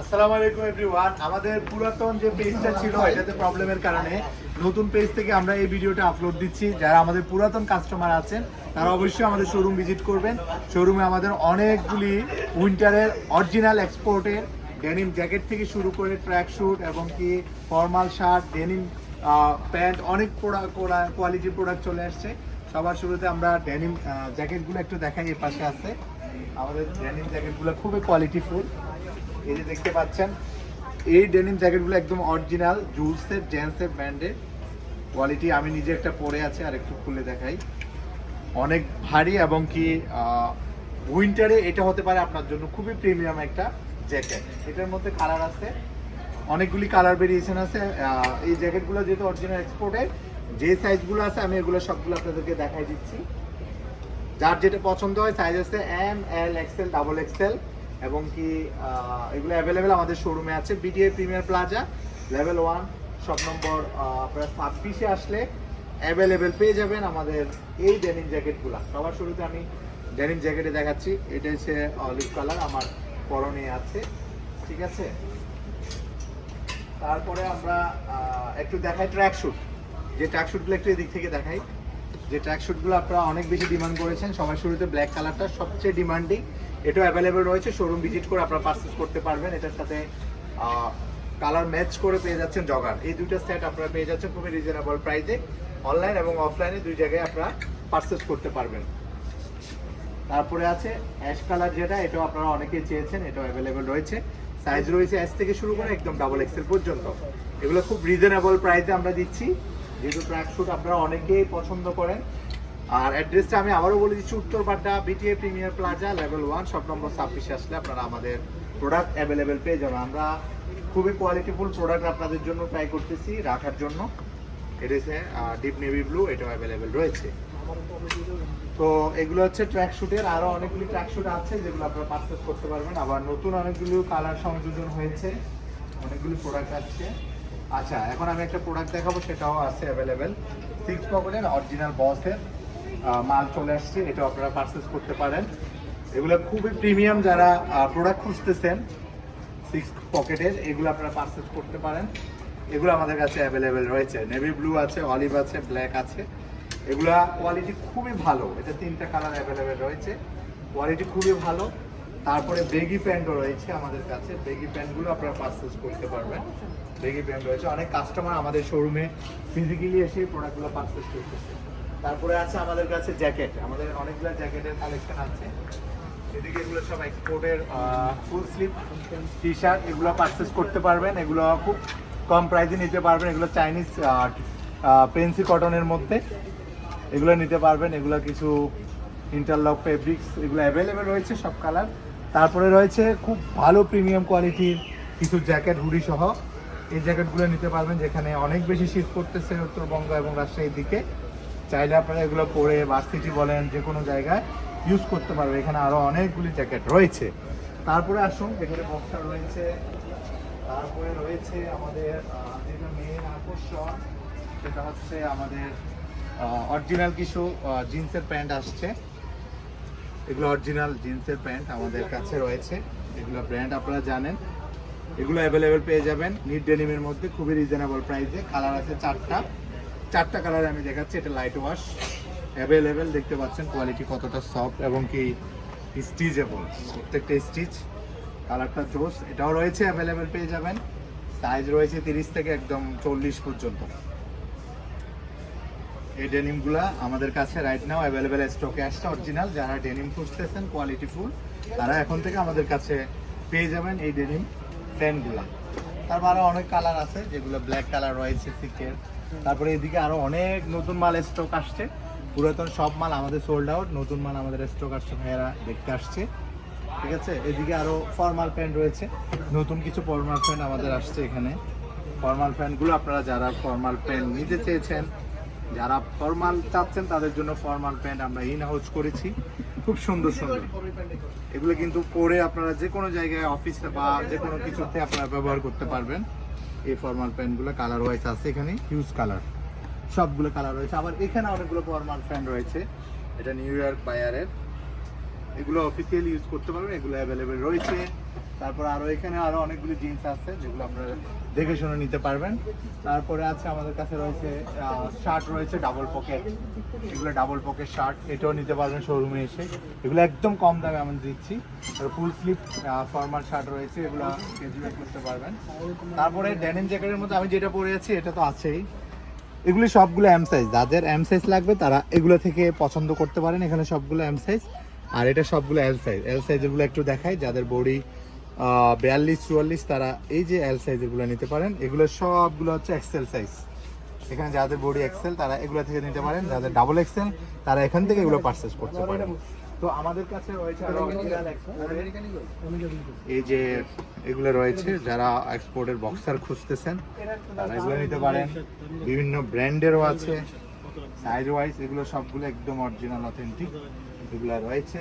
আসসালামু আলাইকুম এভরিওয়ান আমাদের পুরাতন যে পেজটা ছিল, এটাতে প্রবলেমের কারণে নতুন পেজ থেকে আমরা এই ভিডিওটা আপলোড দিচ্ছি। যারা আমাদের পুরাতন কাস্টমার আছেন, তারা অবশ্যই আমাদের শোরুম ভিজিট করবেন। শোরুমে আমাদের অনেকগুলি উইন্টারের অরিজিনাল এক্সপোর্টের ডেনিম জ্যাকেট থেকে শুরু করে ট্র্যাক শুট এবং কি ফর্মাল শার্ট ডেনিম প্যান্ট অনেক কোয়ালিটির প্রোডাক্ট চলে আসছে। সবার শুরুতে আমরা ডেনিম জ্যাকেটগুলো একটু দেখাই এই পাশে আছে। আমাদের ডেনিম জ্যাকেটগুলো খুবই কোয়ালিটিফুল এই যে দেখতে পাচ্ছেন, এই ডেনিম জ্যাকেটগুলো একদম অরিজিনাল জুলসের জেন্সের ব্র্যান্ডের কোয়ালিটি আমি নিজে একটা পরে আছে, আর একটু খুলে দেখাই। অনেক ভারী এবং কি উইন্টারে এটা হতে পারে আপনার জন্য খুবই প্রিমিয়াম একটা জ্যাকেট এটার মধ্যে কালার আছে, অনেকগুলি কালার ভেরিয়েশন আছে। এই জ্যাকেটগুলো যেহেতু অরিজিনাল এক্সপোর্টের যে সাইজগুলো আছে, আমি এগুলো সবগুলো আপনাদেরকে দেখাই দিচ্ছি। যার যেটা পছন্দ হয় সাইজ আছে M L XL double XL এবং কি এগুলো অ্যাভেলেবেল আমাদের শোরুমে আছে। BDA premier plaza level one সব নম্বর আপনার ছাব্বিশে আসলে অ্যাভেলেবেল পেয়ে যাবেন আমাদের এই ডেনিম জ্যাকেটগুলো সবার শুরুতে আমি ডেনিম জ্যাকেটে দেখাচ্ছি। এটা হচ্ছে অলিভ কালার আমার পরনে আছে। ঠিক আছে? তারপরে আমরা একটু দেখাই ট্র্যাক শুট যে ট্র্যাক শুটগুলো একটু এদিক থেকে দেখাই। যে ট্র্যাক শুটগুলো আপনারা অনেক বেশি ডিমান্ড করেছেন, সবার শুরুতে ব্ল্যাক কালারটা সবচেয়ে ডিমান্ডিং এটাও অ্যাভেলেবেল রয়েছে শোরুম ভিজিট করে আপনারা পারচেস করতে পারবেন। এটার সাথে কালার ম্যাচ করে পেয়ে যাচ্ছেন জগার এই দুইটা সেট আপনারা পেয়ে যাচ্ছেন খুবই রিজনেবল প্রাইসে অনলাইন এবং অফলাইনে দুই জায়গায় আপনারা পারচেস করতে পারবেন। তারপরে আছে অ্যাশ কালার যেটা, এটাও আপনারা অনেকেই চেয়েছেন, এটাও অ্যাভেলেবেল রয়েছে। সাইজ রয়েছে অ্যাশ থেকে শুরু করে একদম ডাবল এক্সেল পর্যন্ত। এগুলো খুব রিজনেবল প্রাইসে আমরা দিচ্ছি। যেহেতু ট্র্যাক শুট আপনারা অনেকেই পছন্দ করেন আর অ্যাড্রেসটা আমি আবারও বলে দিচ্ছি Uttarpara BTA premier plaza level one সব নম্বর ছাব্বিশে আসলে আপনারা আমাদের প্রোডাক্ট অ্যাভেলেবেল পেয়ে যাবেন। আমরা খুবই কোয়ালিটিফুল প্রোডাক্ট আপনাদের জন্য ট্রাই করতেছি, রাখার জন্য। এটা ডিপ নেভি ব্লু এটাও অ্যাভেলেবেল রয়েছে। তো এগুলো হচ্ছে ট্র্যাক শুটের আরও অনেকগুলি ট্র্যাক শুট আছে যেগুলো আপনারা পারচেস করতে পারবেন। আবার নতুন অনেকগুলো কালার সংযোজন হয়েছে। অনেকগুলি প্রোডাক্ট আছে আচ্ছা এখন আমি একটা প্রোডাক্ট দেখাবো, সেটাও আছে অ্যাভেলেবেল সিক্স পকেটের অরিজিনাল বসের মাল চলে আসছে, এটা আপনারা পারচেস করতে পারেন। এগুলো খুবই প্রিমিয়াম যারা প্রোডাক্ট খুঁজতেছেন সিক্স পকেটের এগুলো আপনারা পারচেস করতে পারেন। এগুলো আমাদের কাছে অ্যাভেলেবেল রয়েছে। নেভি ব্লু আছে অলিভ আছে ব্ল্যাক আছে। এগুলা কোয়ালিটি খুবই ভালো। এটা তিনটা কালার অ্যাভেলেবেল রয়েছে। কোয়ালিটি খুবই ভালো। তারপরে বেগি প্যান্টও রয়েছে আমাদের কাছে। বেগি প্যান্টগুলো আপনারা পারচেস করতে পারবেন। বেগি প্যান্ট রয়েছে। অনেক কাস্টমার আমাদের শোরুমে ফিজিক্যালি এসে প্রোডাক্টগুলো পারচেস করতেছে। তারপরে আছে আমাদের কাছে জ্যাকেট। আমাদের অনেকগুলো জ্যাকেটের কালেকশন আছে। এদিকে এগুলো সব এক্সপোর্টের ফুল স্লিভ টি শার্ট এগুলো পারচেস করতে পারবেন। এগুলো খুব কম প্রাইসে নিতে পারবেন। এগুলো চাইনিজ পেন্সি কটনের মধ্যে। এগুলো নিতে পারবেন। এগুলো কিছু ইন্টারলক ফেব্রিক্স এগুলো অ্যাভেলেবেল রয়েছে সব কালার তারপরে রয়েছে খুব ভালো প্রিমিয়াম কোয়ালিটির কিছু জ্যাকেট হুডি সহ এই জ্যাকেটগুলো নিতে পারবেন যেখানে অনেক বেশি শীত পড়তেছে উত্তরবঙ্গ এবং রাজশাহীর দিকে। চাইলে আপনারা এগুলো পরে ভার্সিটি বলেন যে কোনো জায়গায় ইউজ করতে পারবে এখানে আরও অনেকগুলি জ্যাকেট রয়েছে। তারপরে আসুন, এখানে বক্সার রয়েছে। তারপরে রয়েছে আমাদের যেটা মেন আকর্ষণ, সেটা হচ্ছে আমাদের অরিজিনাল কিছু জিন্সের প্যান্ট আসছে। এগুলো অরিজিনাল জিন্সের প্যান্ট আমাদের কাছে রয়েছে। এগুলো ব্র্যান্ড আপনারা জানেন। এগুলো অ্যাভেলেবেল পেয়ে যাবেন। নিট ডেনিমের মধ্যে, খুবই রিজনেবল প্রাইসে কালার আছে চারটা। চারটা কালার আমি দেখাচ্ছি, এটা লাইট ওয়াশ অ্যাভেলেবেল দেখতে পাচ্ছেন কোয়ালিটি কতটা সফট এবং কি স্টিচেবল প্রত্যেকটা স্টিচ কালারটা জোস, এটাও রয়েছে অ্যাভেলেবেল পেয়ে যাবেন সাইজ রয়েছে তিরিশ থেকে একদম চল্লিশ পর্যন্ত। এই ডেনিমগুলা আমাদের কাছে রাইট নাও অ্যাভেলেবেল স্টকে আসছে অরিজিনাল যারা ডেনিম খুঁজতেছেন কোয়ালিটি ফুল তারা এখন থেকে আমাদের কাছে পেয়ে যাবেন এই ডেনিম প্যান্টগুলা তারপর আরও অনেক কালার আছে, যেগুলো ব্ল্যাক কালার রয়েছে সিকের তারপরে এদিকে আরও অনেক নতুন মাল স্টক আসছে। পুরাতন সব মাল আমাদের সোল্ড আউট নতুন মাল আমাদের স্টক আসছে, ভাইয়েরা দেখতে আসছে। ঠিক আছে? এদিকে আরও ফর্মাল প্যান্ট রয়েছে। নতুন কিছু ফর্মাল প্যান্ট আমাদের আসছে এখানে। ফর্মাল প্যান্টগুলো আপনারা যারা ফর্মাল প্যান্ট নিতে চেয়েছেন, যারা ফর্মাল চাচ্ছেন, তাদের জন্য ফর্মাল প্যান্ট আমরা ইন হাউস করেছি। খুব সুন্দর সুন্দর। এগুলো কিন্তু পরে আপনারা যে কোনো জায়গায় অফিসে বা যে কোনো কিছুতে আপনারা ব্যবহার করতে পারবেন। এই ফর্মাল প্যান্টগুলো কালার ওয়াইজ আছে এখানে হিউজ কালার সবগুলো কালার রয়েছে। আবার এখানে অনেকগুলো ফর্মাল প্যান্ট রয়েছে। এটা নিউ ইয়র্ক বায়ারের এগুলো অফিসিয়ালি ইউজ করতে পারবেন, এগুলো অ্যাভেলেবেল রয়েছে। তারপর আরও এখানে আরও অনেকগুলি জিন্স আছে যেগুলো আপনারা দেখে শুনে নিতে পারবেন। তারপরে আছে আমাদের কাছে রয়েছে শার্ট রয়েছে ডাবল পকেট এগুলো ডাবল পকেট শার্ট এটাও নিতে পারবেন শোরুমে এসে। এগুলো একদম কম দামে আমি দিচ্ছি। ফুল স্লিপ ফর্মাল শার্ট রয়েছে, এগুলো করতে পারবেন। তারপরে ড্যানিম জ্যাকেটের মধ্যে আমি যেটা পরে আছি, এটা তো আছেই। এগুলি সবগুলো এম সাইজ যাদের এম সাইজ লাগবে, তারা এগুলো থেকে পছন্দ করতে পারেন। এখানে সবগুলো এম সাইজ আর এটা সবগুলো এল সাইজ এল সাইজেরগুলো একটু দেখাই। যাদের বডি বিয়াল্লিশ, চুয়াল্লিশ, তারা এই যে এল সাইজেরগুলো নিতে পারেন, এগুলো সবগুলো হচ্ছে এক্সেল সাইজ এখানে যাদের বডি এক্সেল তারা এগুলো থেকে নিতে পারেন। যাদের ডাবল এক্সেল তারা এখান থেকে এগুলো পারচেস করতে পারেন। তো আমাদের কাছে রয়েছে এই যে এগুলো রয়েছে, যারা এক্সপোর্টের বক্সার খুঁজতেছেন, তারা এগুলো নিতে পারেন। বিভিন্ন ব্র্যান্ডেরও আছে। সাইজ ওয়াইজ এগুলো সবগুলো একদম অরিজিনাল অথেন্টিক এগুলো রয়েছে।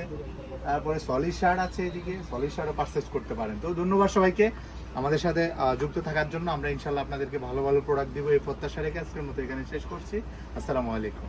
তারপরে সলিড শার্ট আছে এদিকে। সলিড শার্টও পারচেস করতে পারেন। তো ধন্যবাদ সবাইকে। আমাদের সাথে যুক্ত থাকার জন্য আমরা ইনশাল্লাহ আপনাদেরকে ভালো ভালো প্রোডাক্ট দিব। এই প্রত্যাশা রেখে আজকের মতো এখানে শেষ করছি। আসসালামু আলাইকুম।